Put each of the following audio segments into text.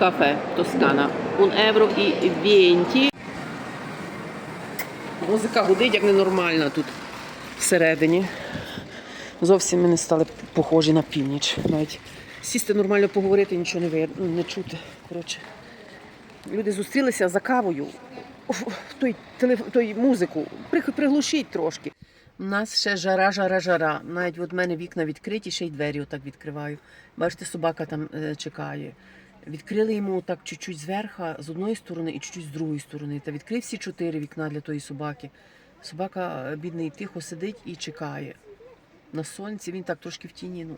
Caffè Тоскана. Un euro і 20. Музика гудить, як ненормальна тут всередині. Зовсім ми не стали похожі на північ. Навіть сісти нормально поговорити, нічого не видно, не чути. Коротше. Люди зустрілися за кавою. Той, телеф... той музику. Приглушіть трошки. У нас ще жара, жара, жара. Навіть от в мене вікна відкриті, ще й двері отак відкриваю. Бачите, собака там е, чекає. Відкрили йому так чуть-чуть зверху, з одної сторони і чуть-чуть з другої сторони. Та відкрив всі чотири вікна для тої собаки. Собака, е, бідний, тихо сидить і чекає. На сонці він так трошки в тіні. Ну.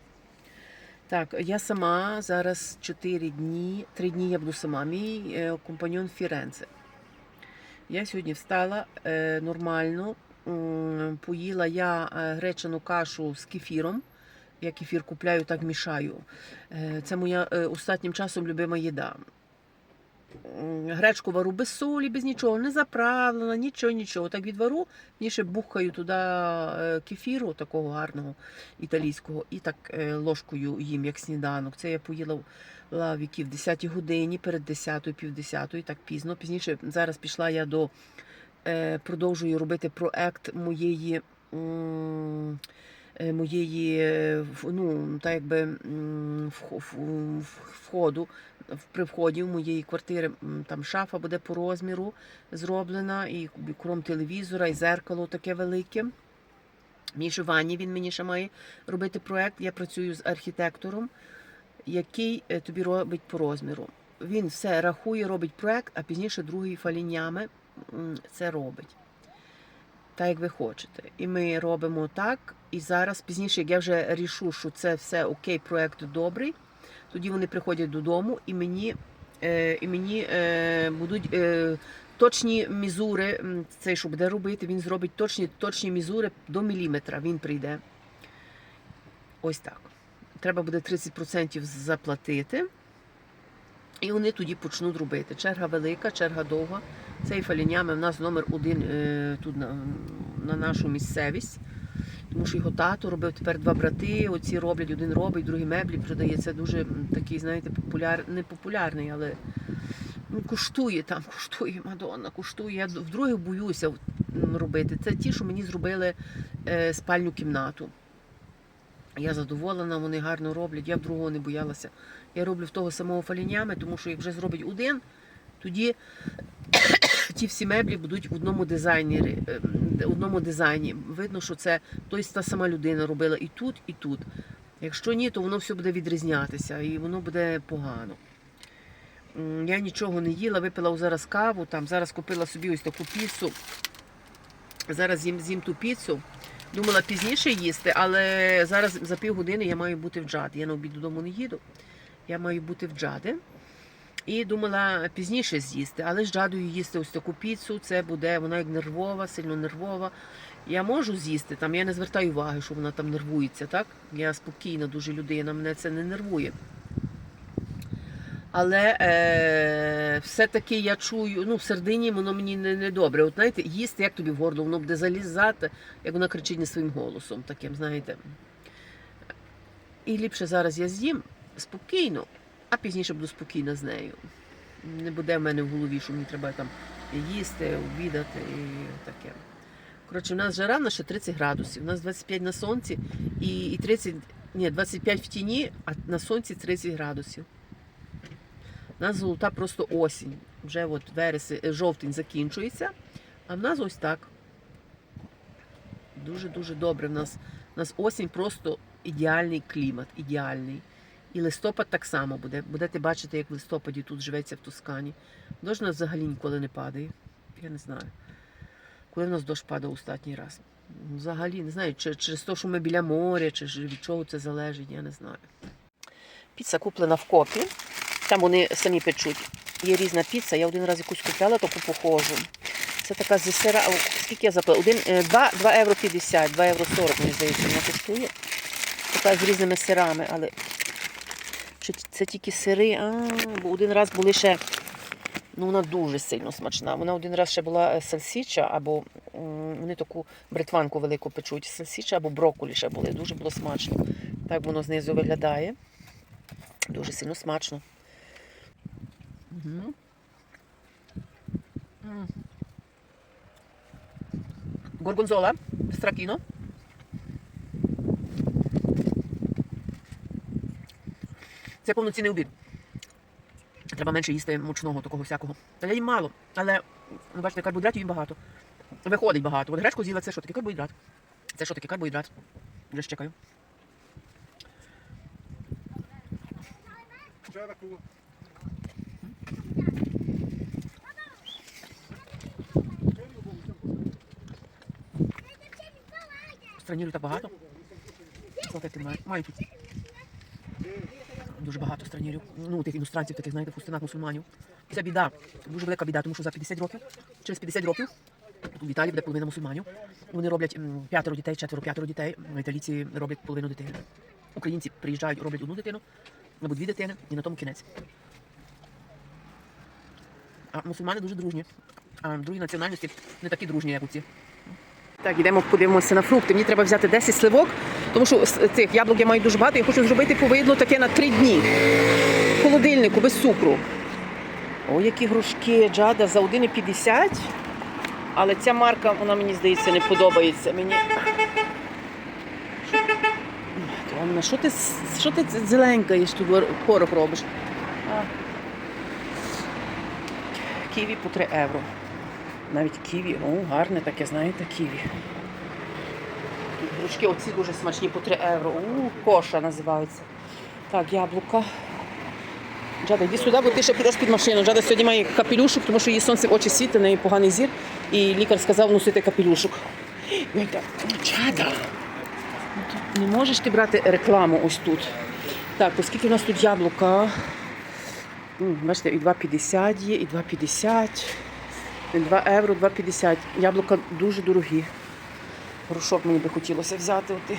Так, я сама зараз 4 дні, 3 дні я буду сама. Мій е, компаньон Фіренце. Я сьогодні встала е, нормально, поїла я гречану кашу з кефіром. Я кефір купляю, так мішаю. Е, це моя е, останнім часом любима їда. Гречку вару без солі, без нічого, не заправлена, нічого, нічого. Так відвару, мені ще бухкаю туди е, кефіру, такого гарного італійського, і так ложкою їм, як сніданок. Це я поїла в віки в 10 годині, перед 10, пів 10, так пізно. Пізніше зараз пішла я до продовжую робити проект моєї. Е, Моєї е, ну, так якби входу при вході в моєї квартири там шафа буде по розміру зроблена, і крім телевізора, і зеркало таке велике. Між ванні він мені ще має робити проект. Я працюю з архітектором, який е, тобі робить по розміру. Він все рахує, робить проект, а пізніше другий фалінями це робить. Так, як ви хочете. І ми робимо так. І зараз, пізніше, як я вже рішу, що це все окей, проект добрий, тоді вони приходять додому і мені, е, і мені е, будуть е, точні мізури, цей, що буде робити, він зробить точні, точні мізури до міліметра. Він прийде. Ось так. Треба буде 30% заплатити. І вони тоді почнуть робити. Черга велика, черга довга. Цей фалінями в нас номер один тут на, на нашу місцевість. Тому що його тато робив тепер два брати. Оці роблять, один робить, другий меблі продає. Це дуже такий, знаєте, популяр, не популярний, але ну, коштує там, коштує Мадонна, коштує. Я вдруге боюся робити. Це ті, що мені зробили е, спальню кімнату. Я задоволена, вони гарно роблять. Я б другого не боялася. Я роблю в того самого фалінями, тому що як вже зробить один, тоді ті всі меблі будуть в одному дизайнері, е, в одному дизайні. Видно, що це той та сама людина робила і тут, і тут. Якщо ні, то воно все буде відрізнятися і воно буде погано. Я нічого не їла, випила зараз каву, там зараз купила собі ось таку піцу. Зараз з'їм, з'їм ту піцу. Думала пізніше їсти, але зараз за півгодини я маю бути в Джаді. Я на обід додому не їду. Я маю бути в Джади. І думала пізніше з'їсти, але з Джадою їсти ось таку піцу, це буде, вона як нервова, сильно нервова. Я можу з'їсти, там я не звертаю уваги, що вона там нервується, так? Я спокійна дуже людина, мене це не нервує. Але е, все-таки я чую, ну, в середині воно мені не, не добре. От знаєте, їсти, як тобі в горло, воно буде залізати, як вона кричить не своїм голосом, таким, знаєте. І ліпше зараз я з'їм спокійно, а пізніше буду спокійна з нею. Не буде в мене в голові, що мені треба там їсти, обідати і таке. Коротше, у нас жара в нас ще 30 градусів, у нас 25 на сонці і, і 30, ні, 25 в тіні, а на сонці 30 градусів. У нас золота просто осінь. Вже от вересень, жовтень закінчується, а в нас ось так. Дуже-дуже добре. В нас, в нас осінь просто ідеальний клімат, ідеальний. І листопад так само буде. Будете бачити, як в листопаді тут живеться в Тускані. Дощ у нас взагалі ніколи не падає. Я не знаю. Коли в нас дощ падав останній раз? Взагалі, не знаю, чи через те, що ми біля моря, чи від чого це залежить, я не знаю. Піца куплена в копі. Там вони самі печуть. Є різна піца. Я один раз якусь купляла, таку похожу. Це така зі сира. Скільки я заплатила? Один, е, 2, 2 євро 50, 2 євро 40, мені здається, вона коштує. Така з різними сирами, але чи це тільки сири? А, бо один раз були ще. Ну, вона дуже сильно смачна. Вона один раз ще була е, сальсіча, або вони таку бритванку велику печуть. Сальсіча або брокколі ще були. Дуже було смачно. Так воно знизу виглядає. Дуже сильно смачно. М. Горгонзола, стракіно. Це повноцінний обід. Треба менше їсти мучного такого всякого. Та я їм мало, але ну, бачите, карбоїдратів їм багато. Виходить багато. От гречку з'їла, це що таке карбоїдрат? Це що таке карбоїдрат? Вже ж чекаю. Странірів так багато. Слухайте, маю тут дуже багато странірів. Ну, тих іностранців, таких, знаєте, фустинах мусульманів. Це біда, дуже велика біда, тому що за 50 років, через 50 років в Італії буде половина мусульманів. Вони роблять п'ятеро дітей, четверо п'ятеро дітей. Італійці роблять половину дитини. Українці приїжджають, роблять одну дитину або дві дитини, і на тому кінець. А мусульмани дуже дружні. А другі національності не такі дружні, як у ці. Так, йдемо подивимося на фрукти. Мені треба взяти 10 сливок, тому що цих яблук я маю дуже багато. Я хочу зробити повидло таке на 3 дні. В холодильнику без цукру. О, які грушки джада за 1,50. Але ця марка, вона мені здається, не подобається. Мені. Томна, що ти, що ти зеленькаєш тут порох робиш? А. Ківі по 3 євро. Навіть ківі, о, гарне таке, знаєте, ківі. Тут оці дуже смачні по 3 євро. У, коша називається. Так, яблука. Джада, йди сюди, бо ти ще підеш під машину. Джада сьогодні має капелюшок, тому що її сонце в очі світить, в неї поганий зір. І лікар сказав носити капелюшок. Ой, Джада. Ну, Не можеш ти брати рекламу ось тут. Так, оскільки у нас тут яблука. Бачите, і 2,50 є, і 2,50. 2 євро, 2,50. Яблука дуже дорогі. Горошок мені би хотілося взяти отих.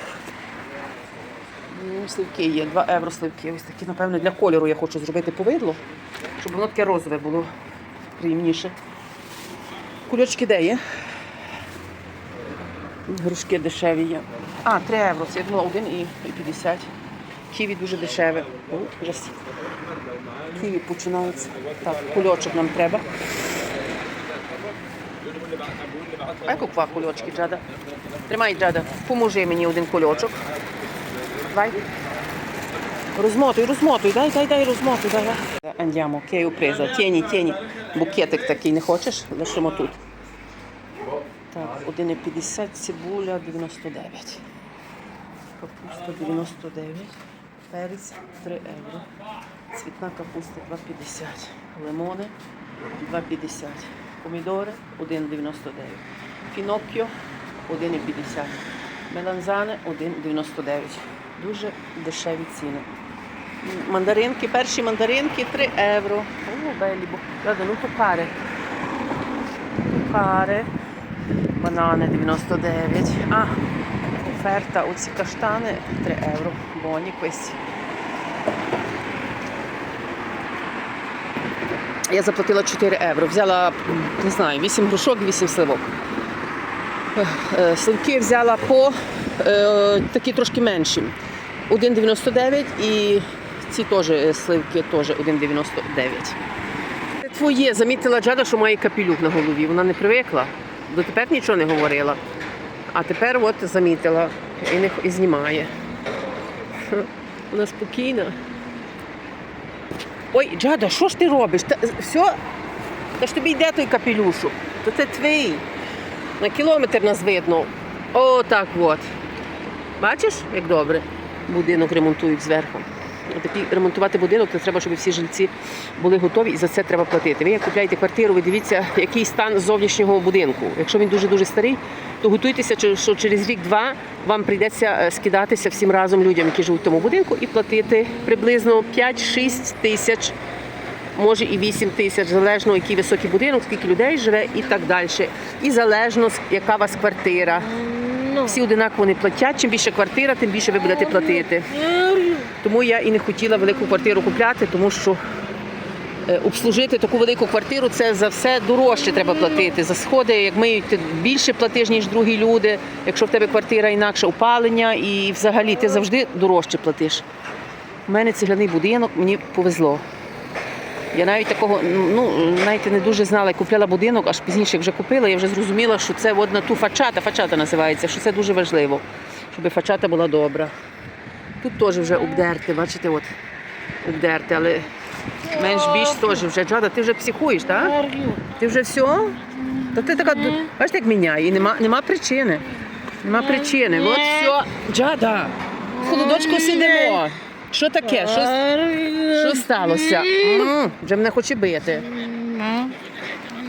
Ну, Сливки є, 2 євро сливки. Ось такі, напевно, для кольору я хочу зробити повидло, щоб воно таке розове було приємніше. Кульочки де є? Грушки дешеві є. А, 3 євро. Це я думала 1 і і 50. Ківі дуже дешеве. О, Ківі починається. Так, кульочок нам треба. А яку два кульочки, Джада? Тримай, Джада, поможи мені один кульочок. Давай. Розмотуй, розмотуй, дай, дай, дай, розмотуй, дай. Andiamo, che ho preso. Tieni, tieni. Букетик такий не хочеш? Лишимо тут. Так, 1,50, цибуля 99. Капуста 99. Перець 3 євро. Цвітна капуста 2,50. Лимони 2,50. Помідори 1,99. Піноккіо 1,50. Меланзане 1,99. Дуже дешеві ціни. Мандаринки, перші мандаринки 3 євро. О, белібо. Ну то кари. Кари. Банани 99. А, оферта. Оці каштани 3 євро. Боні questi. Я заплатила 4 євро. Взяла, не знаю, 8 грушок, 8 сливок. Е, Сливки взяла по е, такі трошки менші. 1,99 і ці теж е, сливки теж 1,99. Це Твоє, замітила Джада, що має капелюх на голові. Вона не привикла. Дотепер нічого не говорила. А тепер от замітила і, не, і знімає. Вона спокійна. Ой, Джада, що ж ти робиш? Та, все? Та ж тобі йде той капелюшок. То це твій. На кілометр нас видно. О, так от. Бачиш, як добре? Будинок ремонтують зверху. Такий ремонтувати будинок, то треба, щоб всі жильці були готові і за це треба платити. Ви як купляєте квартиру, ви дивіться, який стан зовнішнього будинку. Якщо він дуже-дуже старий, то готуйтеся, що через рік-два вам прийдеться е, скидатися всім разом людям, які живуть в тому будинку, і платити приблизно 5-6 тисяч може і 8 тисяч, залежно який високий будинок, скільки людей живе і так далі. І залежно, яка у вас квартира. Всі одинаково не платять. Чим більше квартира, тим більше ви будете платити. Тому я і не хотіла велику квартиру купляти, тому що е, обслужити таку велику квартиру це за все дорожче треба платити. За сходи, як миють, ти більше платиш, ніж другі люди. Якщо в тебе квартира інакше опалення, і взагалі ти завжди дорожче платиш. У мене цегляний будинок, мені повезло. Я навіть такого, ну, знаєте, не дуже знала, як купляла будинок, аж пізніше вже купила, я вже зрозуміла, що це от на ту фачата, фачата називається, що це дуже важливо, щоб фачата була добра. Тут теж вже обдерти, бачите, от обдерти, але менш більш теж вже. Джада, ти вже психуєш, так? Ти вже все? Та ти така, бачите, як міняє, і нема, нема причини. Нема причини. От все. Джада, в холодочку сидимо. Що таке? Що, що сталося? Вже мене хоче бити.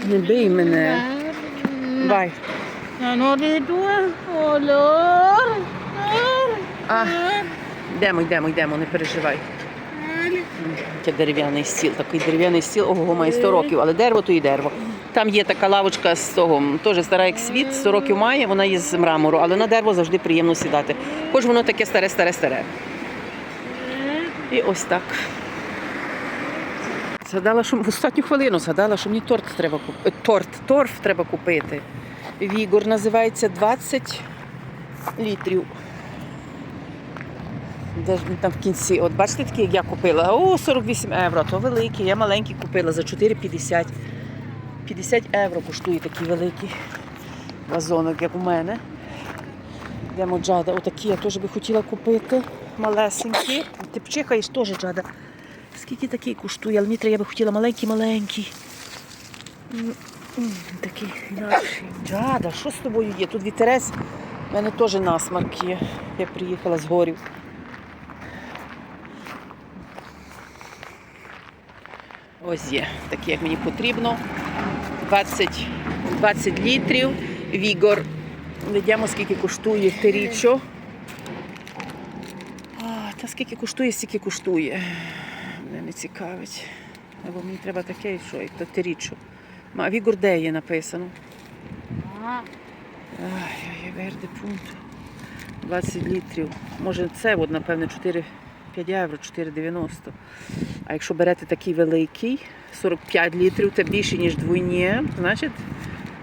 Не бий мене. Бай. Йдемо, йдемо, йдемо, не переживай. Це дерев'яний стіл, такий дерев'яний стіл, ого, має 100 років, але дерево то і дерево. Там є така лавочка з того, теж стара як світ, 100 років має, вона є з мрамору, але на дерево завжди приємно сідати. Хоч воно таке старе, старе, старе. І ось так. Згадала, що в останню хвилину згадала, що мені торт треба купити. Торт, торф треба купити. Вігор називається 20 літрів. Де ж там в кінці? От бачите, такі, як я купила? О, 48 євро, то великі. Я маленькі купила за 4,50. 50 євро коштує такий великий вазонок, як у мене. Йдемо джада. Отакі я теж би хотіла купити. Малесенькі. Ти пчихаєш теж джада. Скільки такий коштує, але мені треба я би хотіла маленький-маленький. Такий інакший. Джада, що з тобою є? Тут вітерець. У мене теж насмарк є. Я приїхала з горів. Ось є, такі, як мені потрібно. 20, 20 літрів. Вігор. Видимо, скільки коштує терічо. А, та скільки коштує, стільки коштує. Мене не цікавить. Або мені треба таке, що, і то терічо. А Вігор де є написано? Ай, верде пункт. 20 літрів. Може це, от, напевне, 4, 5 євро, 4,90. А якщо берете такий великий, 45 літрів, це більше, ніж двойні, значить,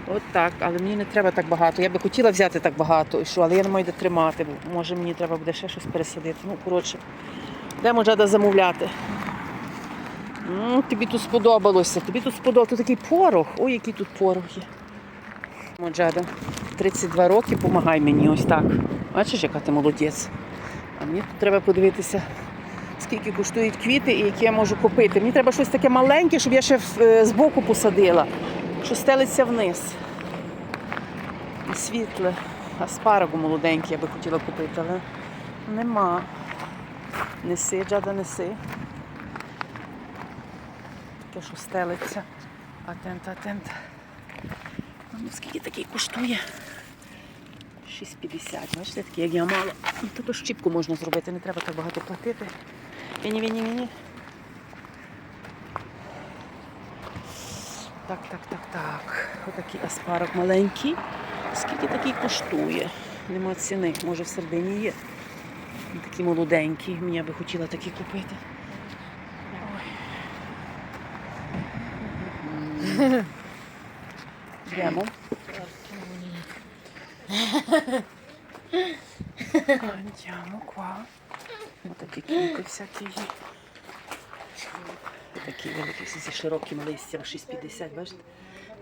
от так. Але мені не треба так багато. Я би хотіла взяти так багато, і що, але я не маю де тримати, бо може мені треба буде ще щось пересадити. Ну, коротше, йдемо Джада замовляти. М, тобі тут сподобалося, тобі тут сподобалося. Тут такий порох. Ой, який тут порох є. Моджада, 32 роки, помагай мені ось так. Бачиш, яка ти молодець. А мені тут треба подивитися, скільки коштують квіти і які я можу купити. Мені треба щось таке маленьке, щоб я ще е, збоку посадила, що стелиться вниз. І світле. Аспарагу молоденький я би хотіла купити, але нема. Неси, Джада, неси. Таке, що стелиться. Атент, атент. Ну, скільки такий коштує? 6,50. Бачите, такий, як я мала. Ну, Таку щіпку можна зробити, не треба так багато платити. Віні, віні, віні. Так, так, так, так. Отакий аспарок маленький. Скільки такий коштує? Нема ціни. Може в середині є. Він Такий молоденький. Мені би хотіла такий купити. Йдемо. Andiamo qua. Ось такі квіти всякі є. Такі великі зі широким листям, 6,50, бачите?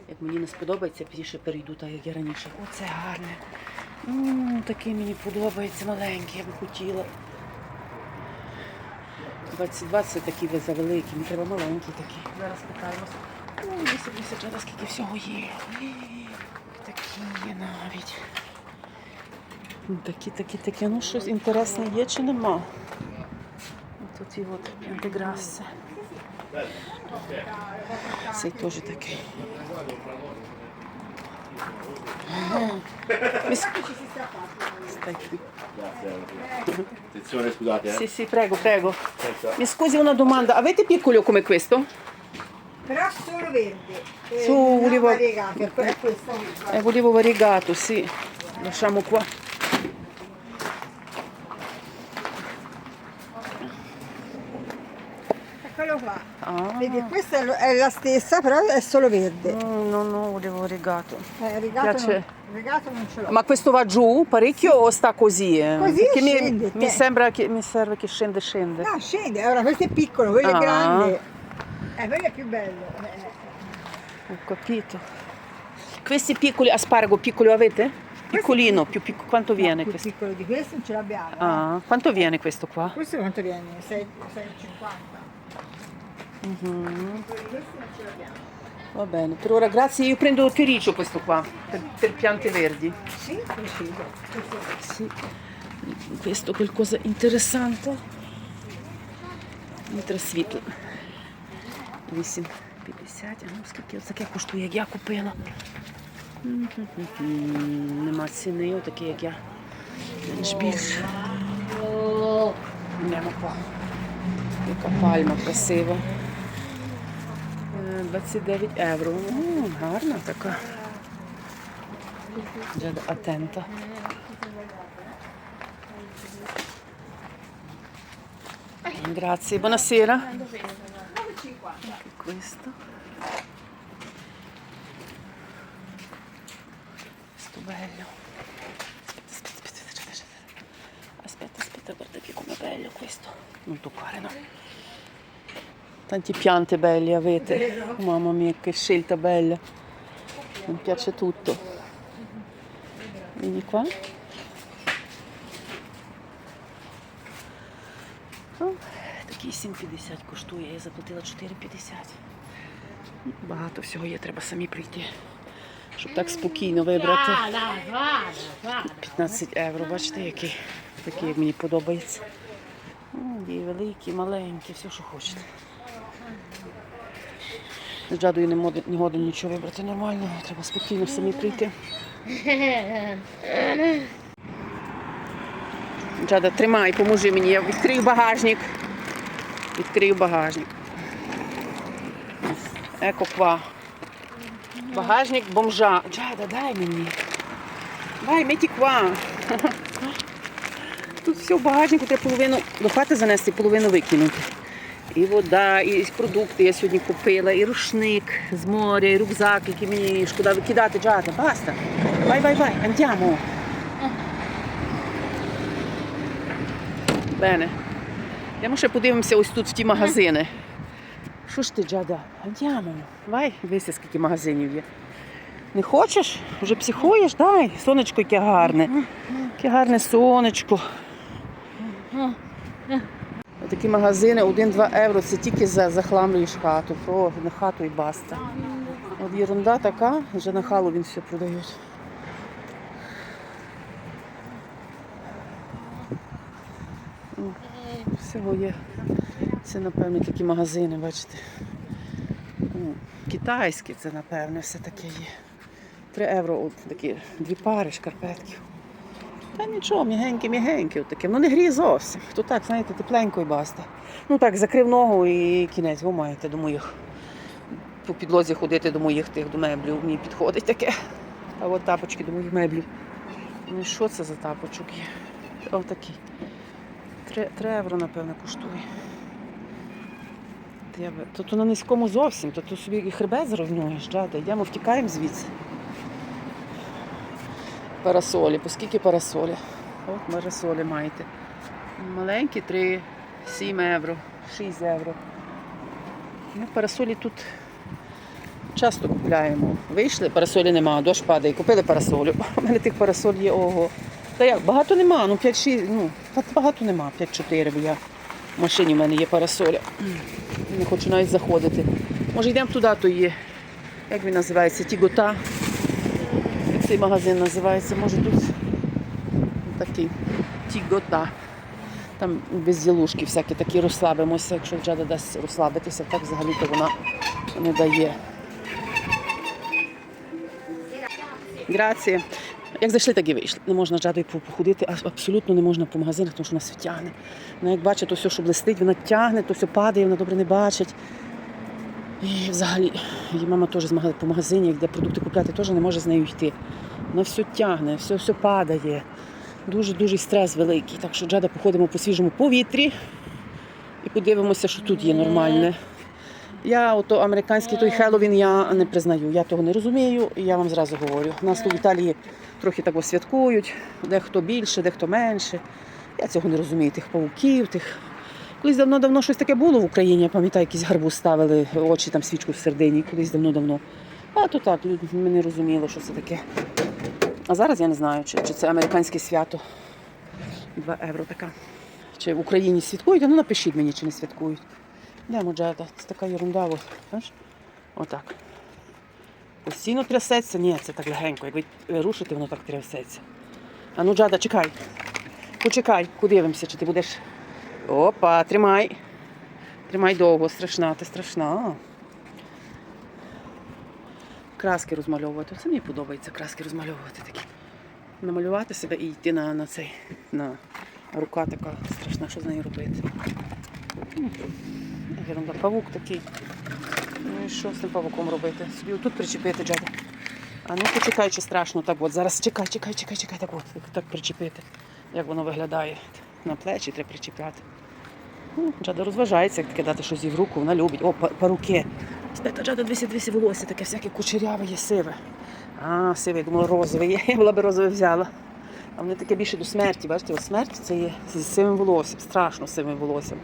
Як мені не сподобається, пізніше перейду так, як я раніше. Оце гарне. М, Такий мені подобається, маленький, я би хотіла. 22 це такі ви завеликі, мені треба маленький такий. Зараз питаємося. Ой, 80 жада, скільки всього є. Такі є навіть. Ну, Такі, такі, такі. Ну щось інтересне є чи нема? Тут і от інтеграція. Цей теж такий. Mi scu- Stai qui. Attenzione, scusate, eh. Sì, sì, prego, prego. Mi scusi una domanda, avete piccolo come questo? Però solo verde. Eh, Su, non volevo- variegato, è que- è questo qui. Eh, volevo variegato, sì. Lasciamo qua. Vedi, questa è la stessa, però è solo verde. No, no, no, volevo variegato. Eh, rigato, Piace. non, rigato non ce l'ho. Ma questo va giù parecchio o sta così? eh? Così Perché mi, scende, mi te. sembra che mi serve che scende scende. No, scende. Allora, questo è piccolo, quello Ah. è grande. Eh, quello è più bello. Eh, Ho capito. Questi piccoli asparago piccoli avete? Piccolino, più piccolo. Quanto no, viene più questo? piccolo di questo non ce l'abbiamo. eh. Ah, quanto viene questo qua? Questo quanto viene? 6,50. Mhm. Di l'abbiamo. Va bene, per ora grazie. Io prendo terriccio questo qua, per, per piante verdi. Sì, Sì. Questo qualcosa interessante. Мітросвітло. 8,50. А ну скільки таке коштує, як я купила. Нема ціни, отакі, як я. Менш по. Яка пальма красива. Е, 29 євро. М, Гарна така. Джеда Атента. Grazie, buonasera. Anche questo. Questo bello. Aspetta, aspetta, aspetta, aspetta. Aspetta, aspetta, guarda che com'è bello questo. Non toccare, no. Tanti piante belli avete. Mamma mia, che scelta bella. Mi piace tutto. Vieni qua. Такий 7,50 коштує, я заплатила 4,50. Ну, Багато всього є, треба самі прийти. Щоб так спокійно вибрати. Vada, vada, vada. 15 євро, бачите, який. Такий, як мені подобається. Є великі, маленькі, все, що хочете. З джадою не моди- не годен нічого вибрати нормально, треба спокійно самі прийти. Джада, тримай, поможи мені. Я відкрию багажник. Відкрию багажник. Еко ква. Багажник бомжа. Джада, дай мені. Дай, меті ква. Тут все в багажнику, треба половину до хати занести, половину викинути. І вода, і продукти я сьогодні купила, і рушник з моря, і рюкзак, який мені шкода викидати. Джада, баста. Бай, бай, бай, andiamo. Бене. Йдемо ще подивимося ось тут в ті магазини. Що ж ти, Джада? Andiamo. Давай, дивися, скільки магазинів є. Не хочеш? Вже психуєш? Дай. Сонечко яке гарне. Яке гарне сонечко. Такі магазини 1-2 євро це тільки за захламлюєш хату. Про на хату і баста. От єрунда така, вже на халу він все продають. Всього є. Це, напевно, такі магазини, бачите. Китайські це, напевно, все таке є. 3 євро, от такі дві пари шкарпетків. Та нічого, мігенькі, мігенькі, таке. Ну не гріє зовсім. То так, знаєте, тепленько і баста. Ну так, закрив ногу і кінець, ви маєте до моїх. По підлозі ходити до моїх тих до меблів. Мені підходить таке. А от тапочки до моїх меблів. Ну що це за тапочок є? Отакий. Три, три євро, напевно, коштує. Треба. То на низькому зовсім, то, то собі і хребет зрівнюєш, Джада. Йдемо, втікаємо звідси. Парасолі. По скільки парасолі? От парасолі маєте. Маленькі 3, 7 євро, 6 євро. Ми парасолі тут часто купляємо. Вийшли, парасолі нема, дощ падає, купили парасолю. У мене тих парасоль є ого. Та як, багато нема, ну 5-6, ну, багато нема, 5-4, бо я в машині в мене є парасоля. Не хочу навіть заходити. Може йдемо туди, то є. Як він називається? Тігота. Цей магазин називається? Може тут такий Тігота. Там без ділушки всякі такі розслабимося, якщо Джада дасть розслабитися, так взагалі-то вона не дає. Грація. Як зайшли, так і вийшли. Не можна з Джадою походити, а абсолютно не можна по магазинах, тому що вона все тягне. Вона як бачить, то все, що блистить, вона тягне, то все падає, вона добре не бачить. І взагалі, її мама теж по магазині, де продукти купляти, теж не може з нею йти. Вона все тягне, все, все падає. Дуже-дуже стрес великий. Так що Джада походимо по свіжому повітрі і подивимося, що тут є нормальне. Я ото американський той Хеллоуін я не признаю. Я того не розумію, і я вам зразу говорю. Нас тут в Італії трохи так ось святкують, дехто більше, дехто менше. Я цього не розумію, тих пауків, тих Колись давно-давно щось таке було в Україні. Я пам'ятаю, якийсь гарбуз ставили, очі там свічку в середині, колись давно-давно. А то так, люди ми не розуміли, що це таке. А зараз я не знаю, чи, чи це американське свято. 2 євро така. Чи в Україні святкують, а ну напишіть мені, чи не святкують. Де моджета? Це така ерунда, ось. Отак. Постійно трясеться? Ні, це так легенько. Як ви рушите, воно так трясеться. А ну, Джада, чекай. Почекай, подивимося, чи ти будеш. Опа, тримай. Тримай довго, страшна, ти страшна. Краски розмальовувати. Це мені подобається краски розмальовувати такі. Намалювати себе і йти на, на цей. На рука така страшна, що з нею робити. Ерунда, павук такий. Ну і що з цим павуком робити? Собі отут причепити джада. А ну почекай, чи страшно так от. Зараз чекай, чекай, чекай, чекай, так от, так причепити. Як воно виглядає. На плечі треба причепляти. Ну, Джада розважається, як таке дати щось їй в руку, вона любить. О, паруки. Спета Джада 200 волосся, таке всяке кучеряве є сиве. А, сиве, я думала, розове є. Я була би розове взяла. А вони таке більше до смерті. Бачите, от смерть це є з сивим волоссям, страшно сивим волоссям.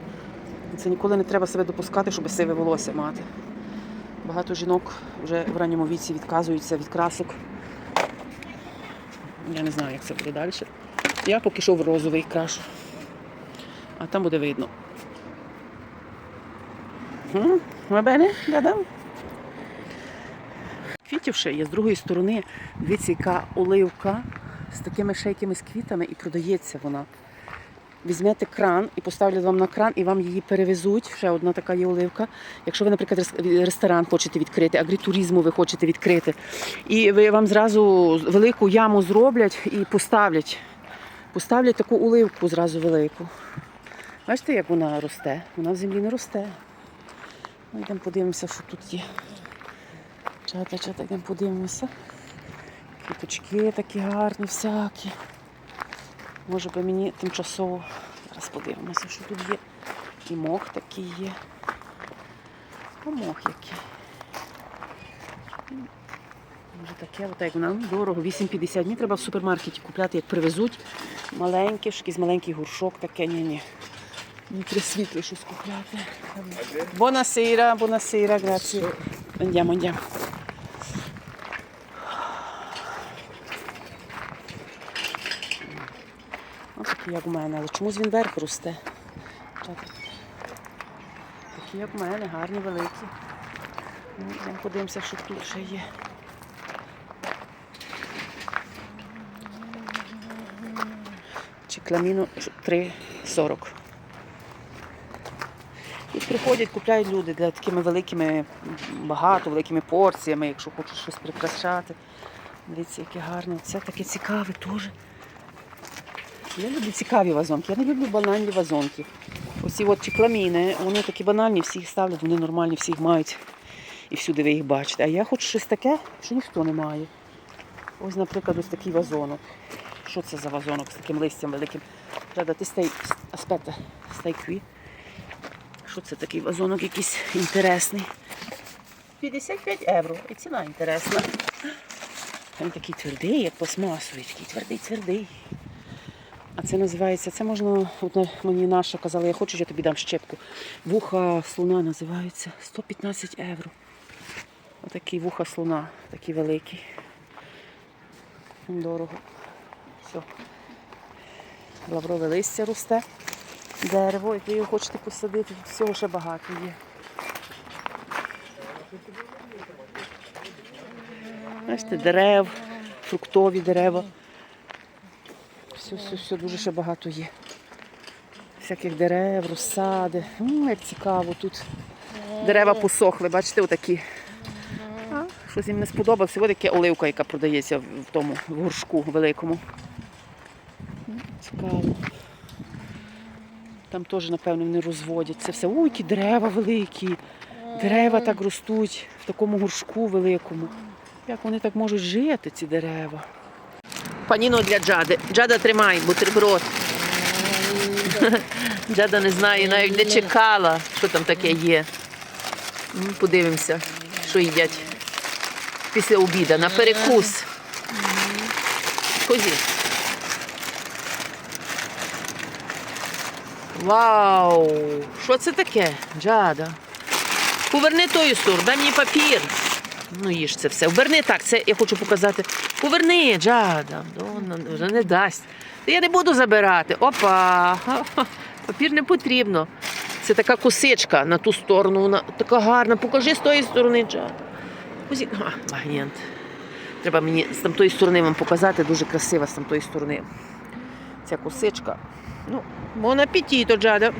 Це ніколи не треба себе допускати, щоб сиве волосся мати. Багато жінок вже в ранньому віці відказуються від красок. Я не знаю, як це буде далі. Я поки що в розовий крашу. А там буде видно. Va bene? Да-да. Квітів ще є з другої сторони. Дивіться, яка оливка з такими шейками з квітами і продається вона. Візьмете кран і поставлять вам на кран, і вам її перевезуть. Ще одна така є оливка. Якщо ви, наприклад, ресторан хочете відкрити, агрітуризму ви хочете відкрити, і ви вам зразу велику яму зроблять і поставлять. Поставлять таку оливку зразу велику. Бачите, як вона росте? Вона в землі не росте. Ну, йдемо подивимося, що тут є. Чата, чата, йдемо подивимося. Квіточки такі гарні, всякі. Може би мені тимчасово. Зараз подивимося, що тут є. І мох такий є. А мох який. Може таке, от як вона ну, дорого, 8,50. Мені треба в супермаркеті купляти, як привезуть. Маленьке, ж якийсь маленький горшок таке, ні-ні. Мені треба світле щось купляти. Buonasera, buonasera, grazie. Andiamo, andiamo. Ось такий, як у мене, але чомусь він вверх росте. Такі, як у мене, гарні, великі. Ну, подивимося, що тут ще є. Чекламіно 3,40. Приходять, купляють люди для такими великими, багато, великими порціями, якщо хочуть щось прикрашати. Дивіться, яке гарне. Це таке цікаве теж. Я люблю цікаві вазонки, я не люблю банальні вазонки. Оці от чекламіни, вони такі банальні, всі їх ставлять, вони нормальні, всі їх мають. І всюди ви їх бачите. А я хочу щось таке, що ніхто не має. Ось, наприклад, ось такий вазонок. Що це за вазонок з таким листям великим? Треба ти стай, аспета, стай кві. Що це такий вазонок якийсь інтересний? 55 євро. І ціна інтересна. Він такий твердий, як пластмасовий, такий твердий, твердий. А це називається, це можна, от мені наша казала, я хочу, я тобі дам щепку. Вуха слона називається 115 євро. Отакий вуха слона, такий великий. Дорого. Все. Лаврове листя росте. Дерево, як ви його хочете посадити, тут всього ще багато є. Бачите, дерев, фруктові дерева. Все, все, все дуже ще багато є. Всяких дерев, розсади. М, як цікаво тут. Дерева посохли, бачите, отакі. А, щось їм не сподобалося. Ось таке оливка, яка продається в тому в горшку великому. Цікаво. Там теж, напевно, вони розводять це все. Ой, які дерева великі. Дерева так ростуть в такому горшку великому. Як вони так можуть жити, ці дерева? Паніно для Джади. Джада тримай, бутерброд. Джада не знає, навіть не чекала, що там таке є. Подивимося, що їдять після обіду на перекус. Ходіть. Вау! Що це таке? Джада. Поверни тою сторону, дай мені папір. Ну, їж це все. Оберни так, це я хочу показати. Поверни, Джада. Вже не дасть. Я не буду забирати. Опа! Папір не потрібно. Це така косичка на ту сторону. Вона така гарна. Покажи з тої сторони, Джада. Ось, а, магнієнт. Треба мені з тамтої сторони вам показати, дуже красива з тамтої сторони. Ця косичка. Ну, бон аппетит, Джада.